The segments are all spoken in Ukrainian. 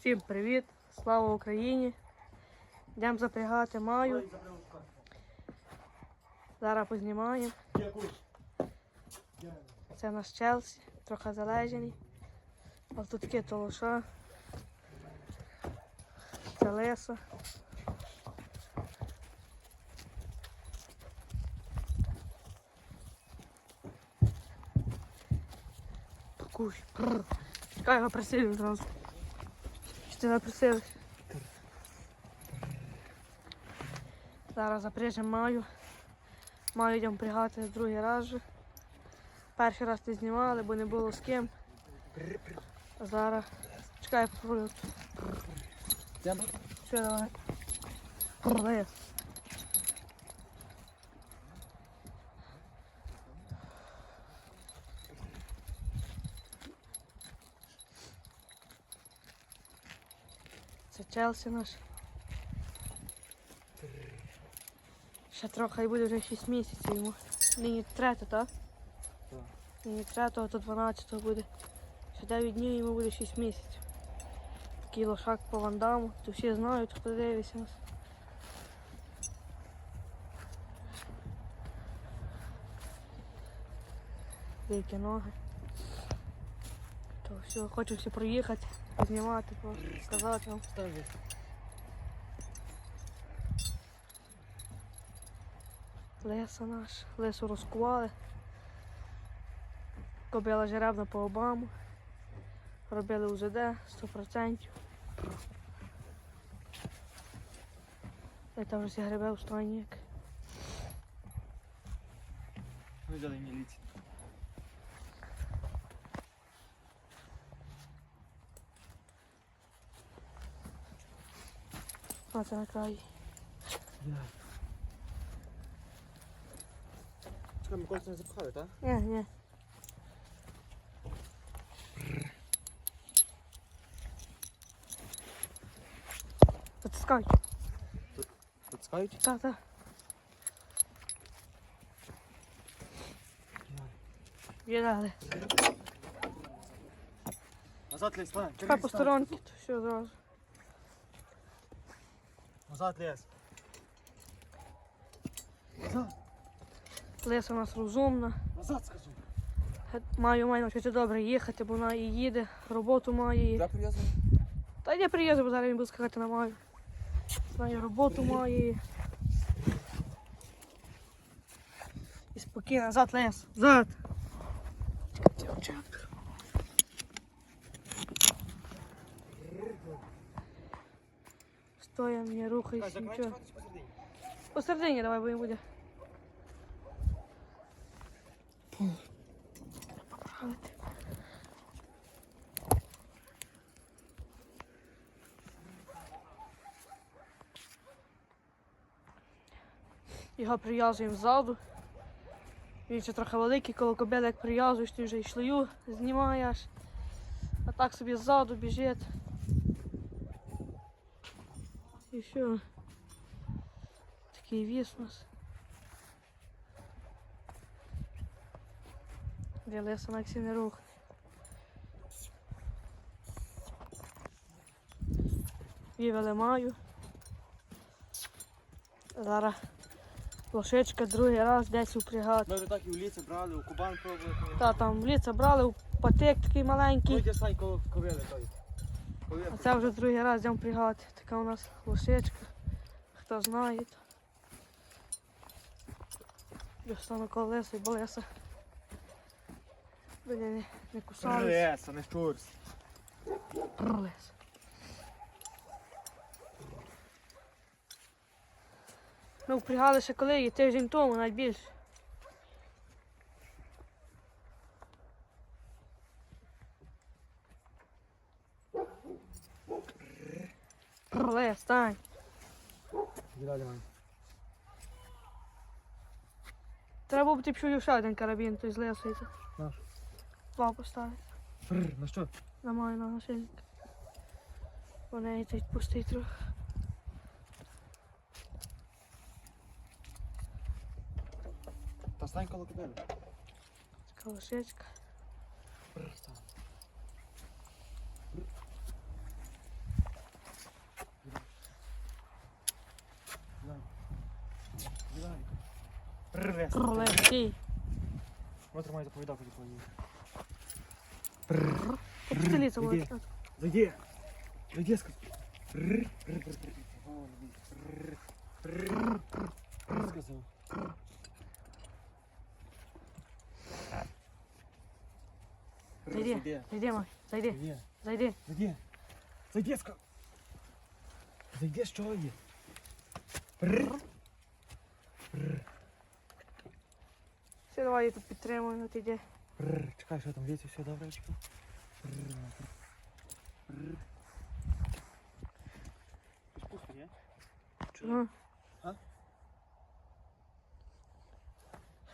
Всім привіт! Слава Україні! Йдемо запрягати маю. Зараз познімаємо. Це наш Челсі, трохи залежений. Ось тут таке толоша. Це леса. Куш. Чекай, його присилю зразу. Що ти? Зараз запряжемо маю. Маю йдемо пригати другий раз вже. Перший раз не знімали, бо не було з ким. А зараз. Чекай, попробую. Все, давай. Лес. Челсі наш. Ще трохи і буде вже 6 місяців йому. Нині третє, так? Так. Нині третього, то 12 буде. Ще 9 днів йому буде 6 місяців. Такий лошак по вандаму. То всі знають, хто дивиться нас. Деякі ноги. То все, хочу всі проїхати, знімати, сказати вам. Леса наш, лесу розкували. Кобила жеребна по обаму. Робили УЗД 100%. І там вже всі грибе у. Ну, взяли міліцію. А це на краї. Чекай, ми кольця не запхали, так? Ні, ні. Потискай. Потискають? Та, та. Їдали. Назад ліс, Лань. Чекай по сторонки, то все зразу. Назад ліс. Назад. Леса у нас розумна. Назад, скажу. Маю маю навчити добре їхати, бо вона і їде, роботу має. Прив'язаний? Та я приїду, бо зараз він буде скакати на маю. Знаю, роботу має. І спокійно, назад лес. Назад. Стоя, не рухайся, нічого. Посередині давай, бо буде. Поправити. Його прив'язуємо ззаду. Він ще трохи великий, коло кобили, як прив'язуєш, ти вже і шлею знімаєш. А так собі ззаду біжить. І все. Такий віс у нас. Де леса на не рух. Вівели маю. Зараз лошечка другий раз десь упрягати. Ми вже так і в ліці брали, у Кубан пробували. Та там в ліце брали, у патик такий маленький. Вийде коло ковили той. А це вже другий раз йдемо пригати. Така у нас лошечка. Хто знає. Я колеса і болеса. Блін, не, не кусались. Лес, не штурс. Пролез. Ми впрягали ще тиждень тому, навіть більше. Пролез, стань. Далі, Вань. Треба буде пшую ще один карабін, той з лесу. Наш. Два поставити. Бррр, На що? На маю на нашильник. Вони йдуть пустий трохи. Та стань коло ковили. Така лошечка. Бррр, стань. Прррр. Легкий. Ну, тримай, заповідав, тоді повинні. Підстелі це Іди. було. Зайди. Зайди, сказ. Прррр. Прррр, прррр. О, іди. Прррр. Прррр. Прррр, сказав. Прррр, Зайди, Зайди. зайди, мой, зайди, Зайди. зайди. Зайди. Зайди, сказав. Зайди, що є? Прррр. Все, давай я тут підтримую, от іде. Чекай, що там, дивіться, все добре. Ну. А?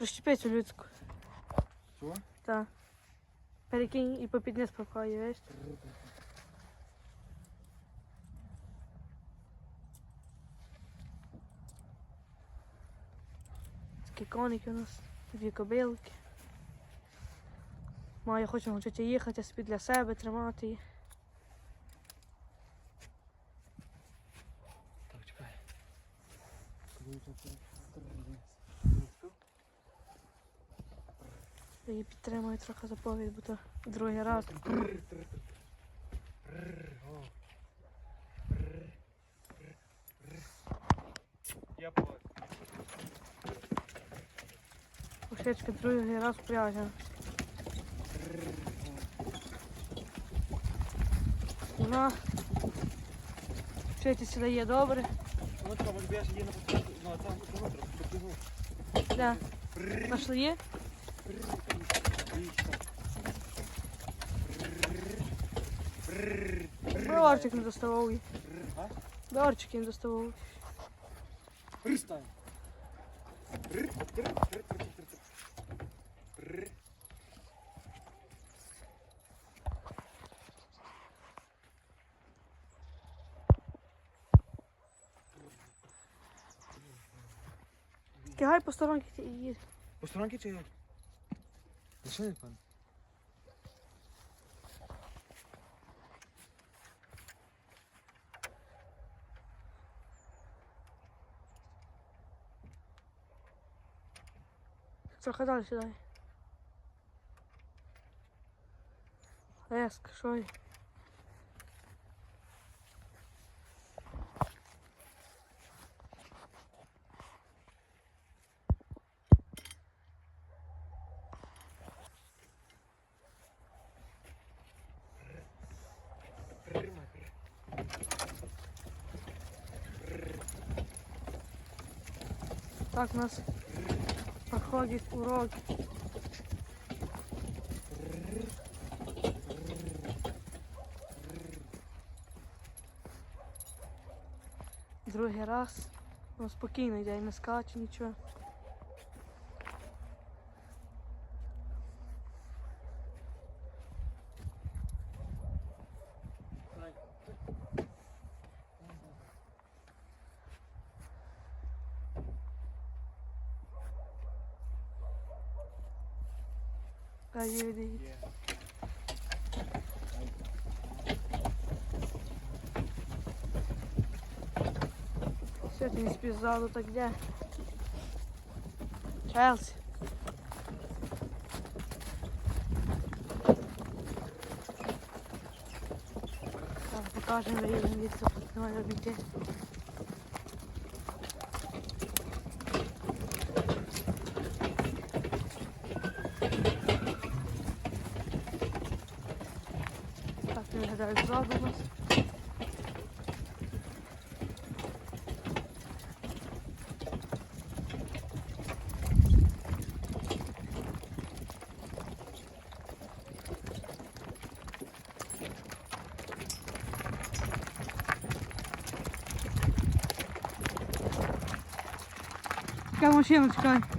Розчепить у людську. Чого? Так. Перекинь і попідне спокою, весь. Такий коник у нас. Дві кобилки. Маю хочу навчити їхати собі для себе, тримати її. Так, чекай. Її підтримую трохи за повід, бо то другий раз. Ушечка другий раз пряжена. Вона вчитися дає добре. Ну був. Да. Нашли є? Броварчик не доставав? Броварчик не доставав. Пристань. Кигай по сторонки і їдь. По сторонки чи як? Лише пан. Трохи далі сідай. Леск, що є? Так у нас проходить урок. Другий раз. Ну, спокійно йде, не скачу нічого. Дай. Хай їде. Є. Все, ти не спиш ззаду, так де? Челсі. Так, покажемо, виїдемо від немає обійти. Так, не виглядає ззаду у нас. Чекай машину, чекай.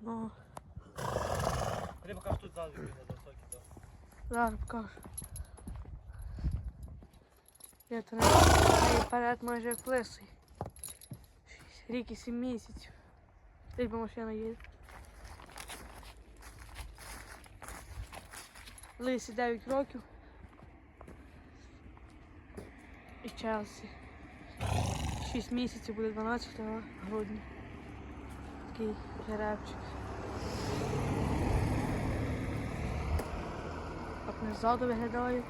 Ну, Ти поки тут ззаду буде на високий, то. зараз покажу. Я то не вперед майже як лисий. Шість- Рік і сім місяців. Десь би машина їде. Лисі 9 років. Челсі. 6 місяців буде 12 грудня. Такий жеребчик. Так вони ззаду виглядають.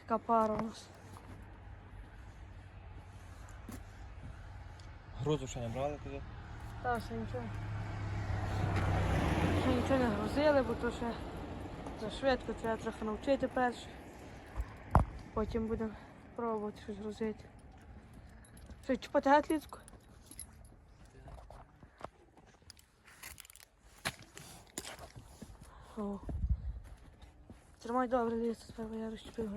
Така пара у нас. Грузу ще не брали туди? Та ще нічого. Ще нічого не грузили, бо то ще за швидко треба трохи навчити перше. Потім будемо пробувати щось грузити. Що, чіпати гатліцьку? О. Тримай добре ліс, треба я розчепив.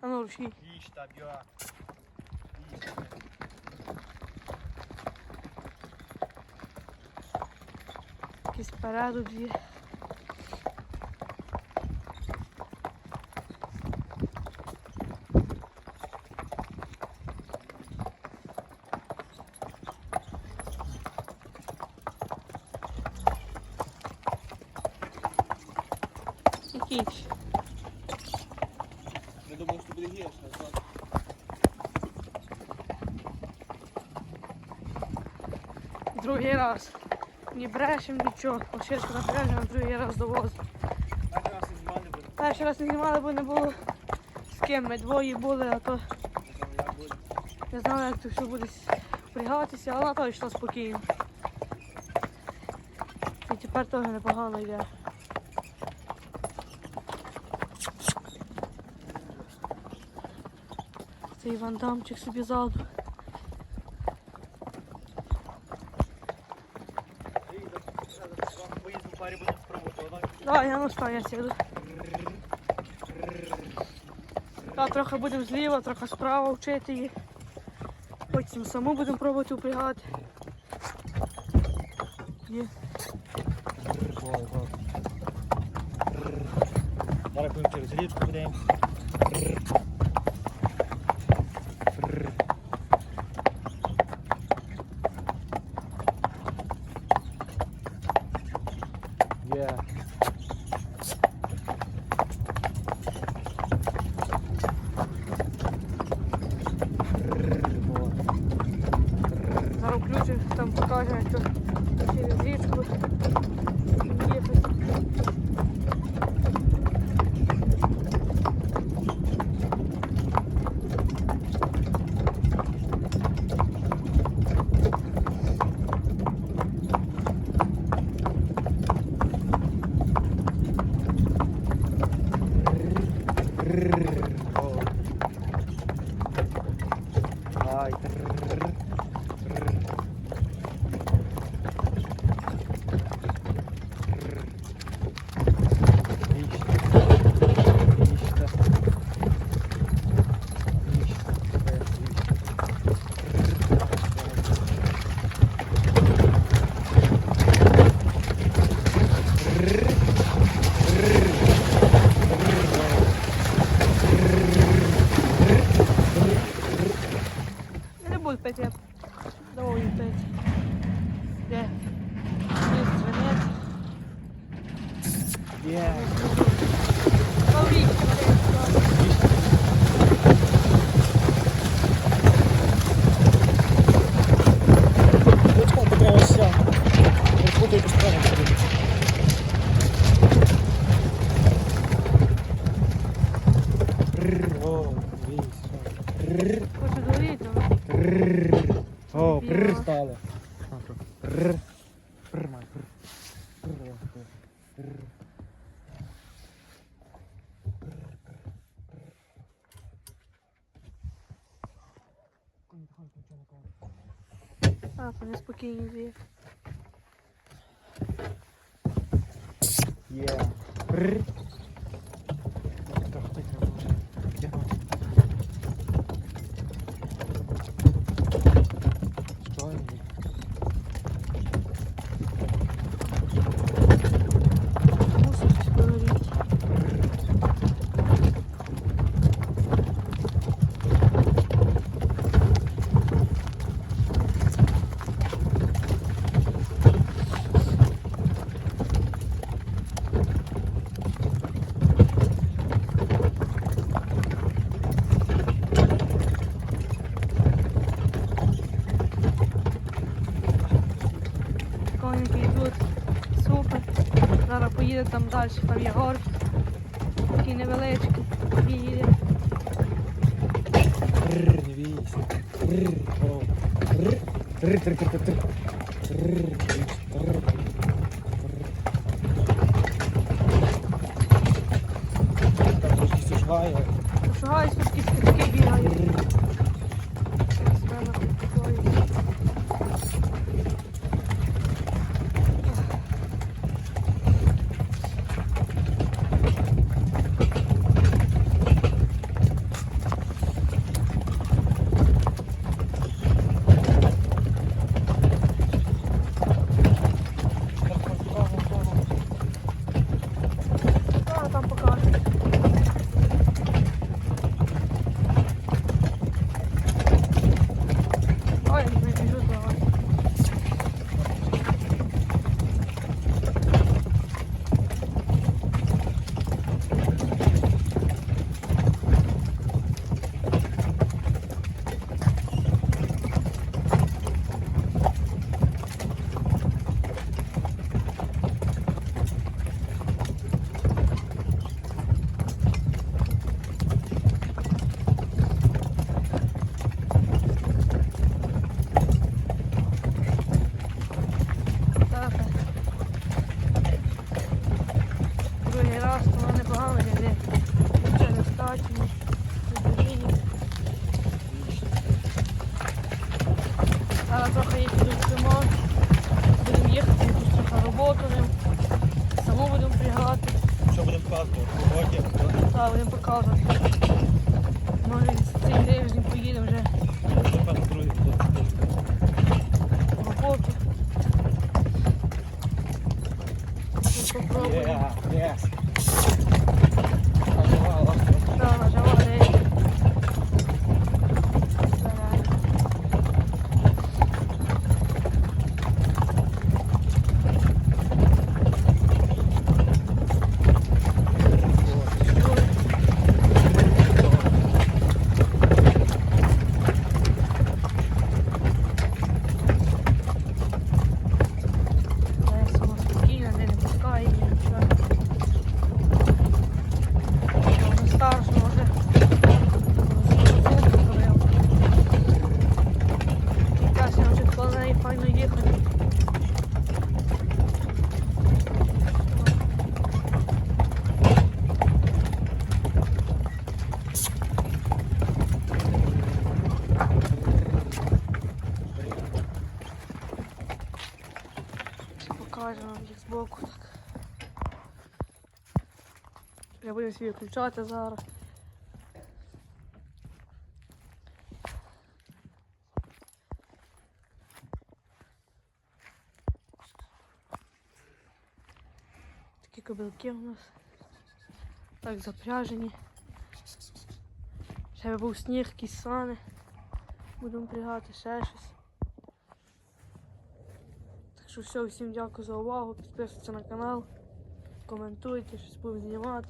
А ну рушій. Їж та б'я. Якісь Спереду дві. Якісь. Не думав, що буде гірше, а так. Другий раз. Не брешем нічого. Ошишку напряжемо, другий раз і. Перший раз не знімали, бо не було з ким. Ми двоє були, а то Не знаю, як то все буде впрягатися, але то йшло спокійно. І тепер теж непогано йде. Цей вандамчик собі ззаду. ну стой, я сяду. Та трохи будемо зліва, трохи справа вчити її. Потім саму будемо пробувати впрягати. Є. Зараз будемо через річку будемо. Доріти. рррр. О, прррр стало. Прррр. Прррр, май. Є. Прррр. Так, так, треба вже підтягнути. Що він? Мусиш щось подоріти. Коніки йдуть. Супер. Зараз поїде там далі, там є горки. такий невеличкий. Прррр, не бійся. Покажемо їх збоку так. Я буду свій включати зараз. Такі кобилки у нас. Так запряжені. Ще був сніг, якісь. Будемо пригати ще щось. Що все, всім дякую за увагу. Підписуйтесь на канал. коментуйте, щось будемо знімати.